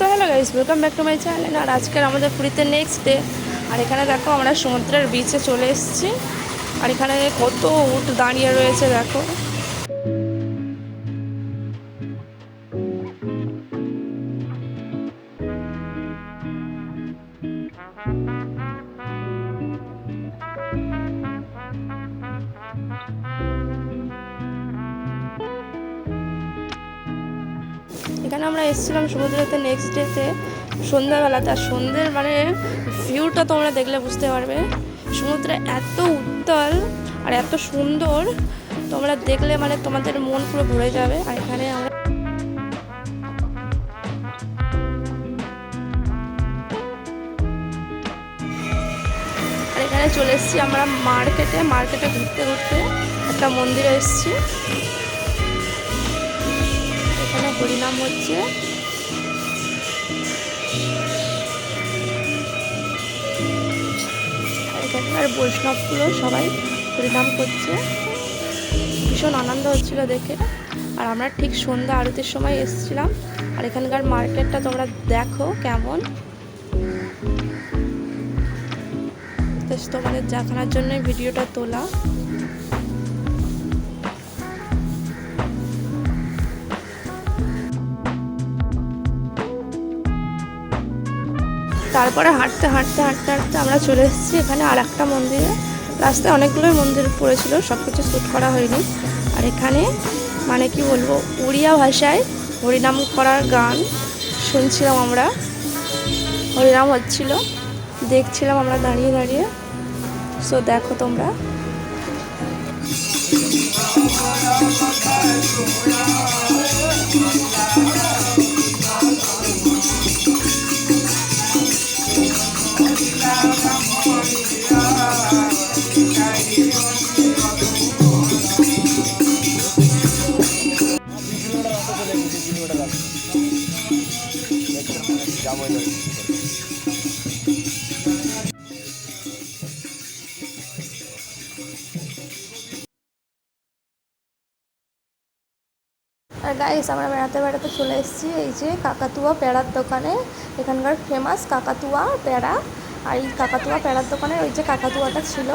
Guys welcome back to my channel আর আজকের আমাদের পুরীতে নেক্সট ডে আর এখানে দেখো আমরা সমুদ্রের বিচে চলে এসেছি। আর এখানে কত উট দাঁড়িয়ে রয়েছে, দেখো। এখানে আমরা এসেছিলাম সমুদ্রেতে নেক্সট ডেতে সন্ধ্যাবেলাতে আর সন্ধ্যের মানে ভিউটা তোমরা দেখলে বুঝতে পারবে। সমুদ্র এত উত্তাল আর এত সুন্দর, তোমরা দেখলে মানে তোমাদের মন পুরো ভরে যাবে। আর এখানে আমরা আর এখানে চলে এসেছি আমরা মার্কেটে। মার্কেটে ঘুরতে ঘুরতে একটা মন্দিরে এসেছি। হরিনাম হচ্ছে? এখানকার বৈষ্ণবগুলো সবাই পরিণাম করছে। ভীষণ আনন্দ হচ্ছিল দেখে। আর আমরা ঠিক সন্ধ্যা আরতির সময় এসেছিলাম। আর এখানকার মার্কেটটা তোমরা দেখো কেমন। তোমাদের দেখানোর জন্য ভিডিওটা তোলা। তারপরে হাঁটতে হাঁটতে হাঁটতে হাঁটতে আমরা চলে এসেছি এখানে আর একটা মন্দিরে। রাস্তায় অনেকগুলোই মন্দির পড়েছিল সব কিছু শ্যুট করা হয়নি। আর এখানে মানে কি বলব উড়িয়া ভাষায় হরিনাম করার গান শুনছিলাম আমরা। হরিনাম হচ্ছিল, দেখছিলাম আমরা দাঁড়িয়ে দাঁড়িয়ে। সো দেখো তোমরা। আর গাইস আমরা বেড়াতে বেড়াতে চলে এসেছি, এই যে কাকাতুয়া পেড়ার দোকানে। এখানকার ফেমাস কাকাতুয়া পেড়া। আর এই কাকাতুয়া পেড়ার দোকানে ওই যে কাকাতুয়াটা ছিল।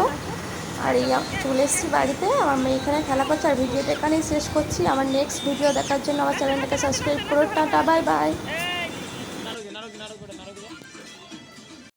আর এই চলে এসেছি বাড়িতে। আমার মেয়ে এখানে খেলা করছে। আর ভিডিওটা এখানেই শেষ করছি। আমার নেক্সট ভিডিও দেখার জন্য আমার চ্যানেলটাকে সাবস্ক্রাইব করো। Tata bye bye